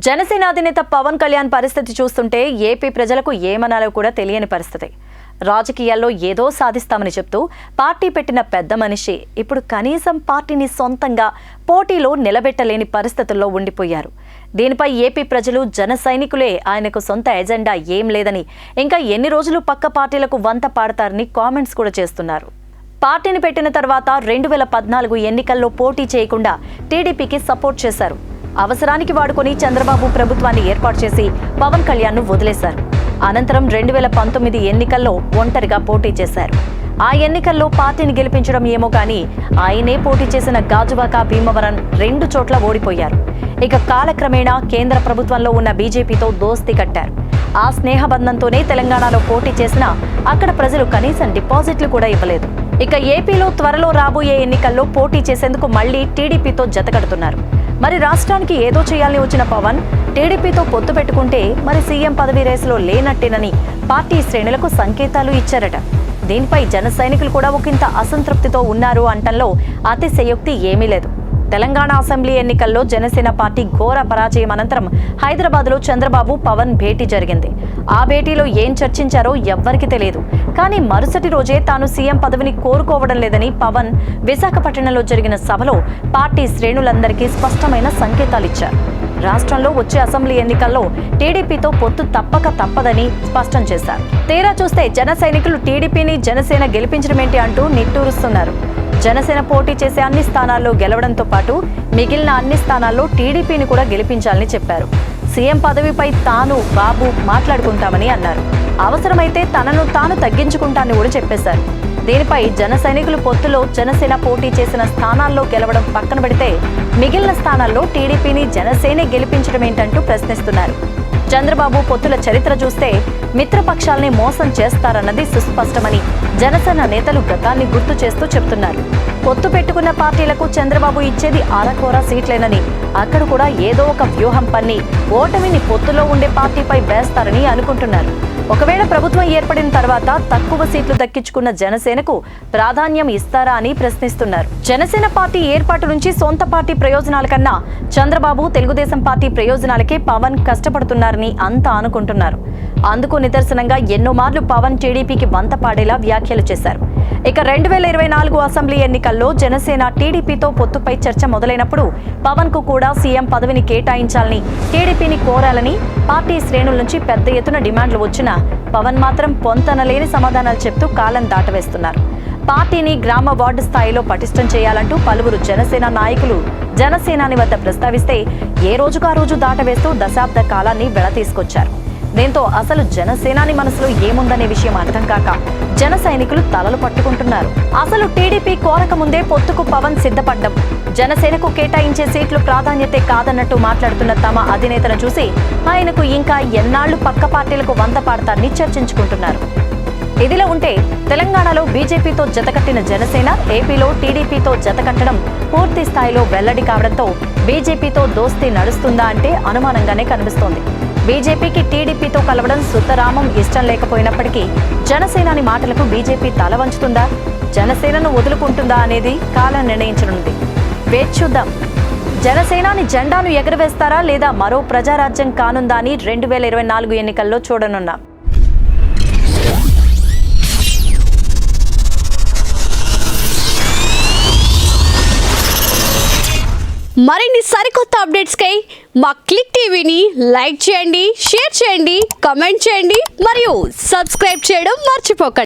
జనసేన అధినేత పవన్ కళ్యాణ్ పరిస్థితి చూస్తుంటే ఏపీ ప్రజలకు ఏమనాలో కూడా తెలియని పరిస్థితి. రాజకీయాల్లో ఏదో సాధిస్తామని చెప్తూ పార్టీ పెట్టిన పెద్ద మనిషి ఇప్పుడు కనీసం పార్టీని సొంతంగా పోటీలో నిలబెట్టలేని పరిస్థితుల్లో ఉండిపోయారు. దీనిపై ఏపీ ప్రజలు జన సైనికులే ఆయనకు సొంత ఎజెండా ఏం లేదని ఇంకా ఎన్ని రోజులు పక్క పార్టీలకు వంత పాడతారని కామెంట్స్ కూడా చేస్తున్నారు. పార్టీని పెట్టిన తర్వాత రెండు వేల పద్నాలుగు ఎన్నికల్లో పోటీ చేయకుండా టీడీపీకి సపోర్ట్ చేశారు. అవసరానికి వాడుకొని చంద్రబాబు ప్రభుత్వాన్ని ఏర్పాటు చేసి పవన్ కళ్యాణ్ను వదిలేశారు. అనంతరం రెండు వేల పంతొమ్మిది ఎన్నికల్లో ఒంటరిగా పోటీ చేశారు. ఆ ఎన్నికల్లో పార్టీని గెలిపించడం ఏమో కానీ ఆయనే పోటీ చేసిన గాజువాక భీమవరం రెండు చోట్ల ఓడిపోయారు. ఇక కాలక్రమేణా కేంద్ర ప్రభుత్వంలో ఉన్న బీజేపీతో దోస్తీ కట్టారు. ఆ స్నేహబంధంతోనే తెలంగాణలో పోటీ చేసినా అక్కడ ప్రజలు కనీసం డిపాజిట్లు కూడా ఇవ్వలేదు. ఇక ఏపీలో త్వరలో రాబోయే ఎన్నికల్లో పోటీ చేసేందుకు మళ్ళీ టీడీపీతో జతకడుతున్నారు. మరి రాష్ట్రానికి ఏదో చేయాలని వచ్చిన పవన్ టీడీపీతో పొత్తు పెట్టుకుంటే మరి సీఎం పదవి రేసులో లేనట్టేనని పార్టీ శ్రేణులకు సంకేతాలు ఇచ్చారట. దీనిపై జన సైనికులు కూడా ఒకంత అసంతృప్తితో ఉన్నారు అంటంలో అతిశయోక్తి ఏమీ లేదు. తెలంగాణ అసెంబ్లీ ఎన్నికల్లో జనసేన పార్టీ ఘోర పరాజయం అనంతరం హైదరాబాద్లో చంద్రబాబు పవన్ భేటీ జరిగింది. ఆ భేటీలో ఏం చర్చించారో ఎవ్వరికీ తెలియదు. కానీ మరుసటి రోజే తాను సీఎం పదవిని కోరుకోవడం లేదని పవన్ విశాఖపట్నంలో జరిగిన సభలో పార్టీ శ్రేణులందరికీ స్పష్టమైన సంకేతాలిచ్చారు రాష్ట్రంలో వచ్చే అసెంబ్లీ ఎన్నికల్లో టీడీపీతో పొత్తు తప్పక తప్పదని స్పష్టం చేశారు. తీరా చూస్తే జన సైనికులు టీడీపీని జనసేన గెలిపించడమేంటి అంటూ నిట్టూరుస్తున్నారు. జనసేన పోటీ చేసే అన్ని స్థానాల్లో గెలవడంతో పాటు మిగిలిన అన్ని స్థానాల్లో టీడీపీని కూడా గెలిపించాలని చెప్పారు. సీఎం పదవిపై తాను బాబు మాట్లాడుకుంటామని అన్నారు. అవసరమైతే తనను తాను తగ్గించుకుంటానని కూడా చెప్పేశారు. దీనిపై జన సైనికులు పొత్తులో జనసేన పోటీ చేసిన స్థానాల్లో గెలవడం పక్కన పెడితే మిగిలిన స్థానాల్లో టీడీపీని జనసేనే గెలిపించడం ఏంటంటూ ప్రశ్నిస్తున్నారు. చంద్రబాబు పొత్తుల చరిత్ర చూస్తే మిత్రపక్షాల్ని మోసం చేస్తారన్నది సుస్పష్టమని జనసేన నేతలు గతాన్ని గుర్తు చేస్తూ చెప్తున్నారు. పొత్తు పెట్టుకున్న పార్టీలకు చంద్రబాబు ఇచ్చేది అరకోర సీట్లేనని. అక్కడ కూడా ఏదో ఒక వ్యూహం పన్ని. ఓటమిని పొత్తులో ఉండే పార్టీపై వేస్తారని అనుకుంటున్నారు. ఒకవేళ ప్రభుత్వం ఏర్పడిన తర్వాత తక్కువ సీట్లు దక్కించుకున్న జనసేనకు ప్రాధాన్యం ఇస్తారా అని ప్రశ్నిస్తున్నారు. జనసేన పార్టీ ఏర్పాటు నుంచి సొంత పార్టీ ప్రయోజనాల కన్నా చంద్రబాబు తెలుగుదేశం పార్టీ ప్రయోజనాలకే పవన్ కష్టపడుతున్నారని అంతా అనుకుంటున్నారు. అందుకు నిదర్శనంగా ఎన్నో మార్లు పవన్ టీడీపీకి వంత పాడేలా వ్యాఖ్యలు చేశారు. ఇక రెండు వేల ఇరవై నాలుగు అసెంబ్లీ ఎన్నికల్లో జనసేన టీడీపీతో పొత్తుపై చర్చ మొదలైనప్పుడు పవన్కు కూడా సీఎం పదవిని కేటాయించాలని టీడీపీని కోరాలని పార్టీ శ్రేణుల నుంచి పెద్ద ఎత్తున డిమాండ్లు వచ్చినా పవన్ మాత్రం పొంతనలేని సమాధానాలు చెప్తూ కాలం దాటవేస్తున్నారు. పార్టీని గ్రామ వార్డు స్థాయిలో పటిష్టం చేయాలంటూ పలువురు జనసేన నాయకులు జనసేనాని వద్ద ప్రస్తావిస్తే ఏ రోజుకా రోజు దాటవేస్తూ దశాబ్ద కాలాన్ని వెళతీసుకొచ్చారు దీంతో అసలు జనసేనాని మనసులో ఏముందనే విషయం అర్థం కాక జన సైనికులు తలలు పట్టుకుంటున్నారు. అసలు టీడీపీ కోరక ముందే పొత్తుకు పవన్ సిద్ధపడ్డం. జనసేనకు కేటాయించే సీట్లు ప్రాధాన్యతే కాదన్నట్టు మాట్లాడుతున్న తమ అధినేతను చూసి ఆయనకు ఇంకా ఎన్నాళ్ళు పక్క పార్టీలకు వంత పాడతారని చర్చించుకుంటున్నారు. ఇదిలా ఉంటే తెలంగాణలో బీజేపీతో జతకట్టిన జనసేన ఏపీలో టీడీపీతో జతకట్టడం పూర్తి స్థాయిలో వెల్లడి కావడంతో బీజేపీతో దోస్తీ నడుస్తుందా అంటే అనుమానంగానే కనిపిస్తోంది. బీజేపీకి టీడీపీతో కలవడం సుతరామం ఇష్టం లేకపోయినప్పటికీ జనసేనాని మాటలకు బీజేపీ తల వంచుతుందా? జనసేనను వదులుకుంటుందా అనేది కాలం నిర్ణయించనుంది. వేచి చూద్దాం. జనసేనాని జెండాను ఎగరవేస్తారా లేదా మరో ప్రజారాజ్యం కానుందా అని రెండు వేల ఇరవై నాలుగు ఎన్నికల్లో చూడనున్నాం. మరిన్ని సరికొత్త అప్డేట్స్కై మా క్లిక్ టీవీని లైక్ చేయండి షేర్ చేయండి కమెంట్ చేయండి మరియు సబ్స్క్రైబ్ చేయడం మర్చిపోకండి.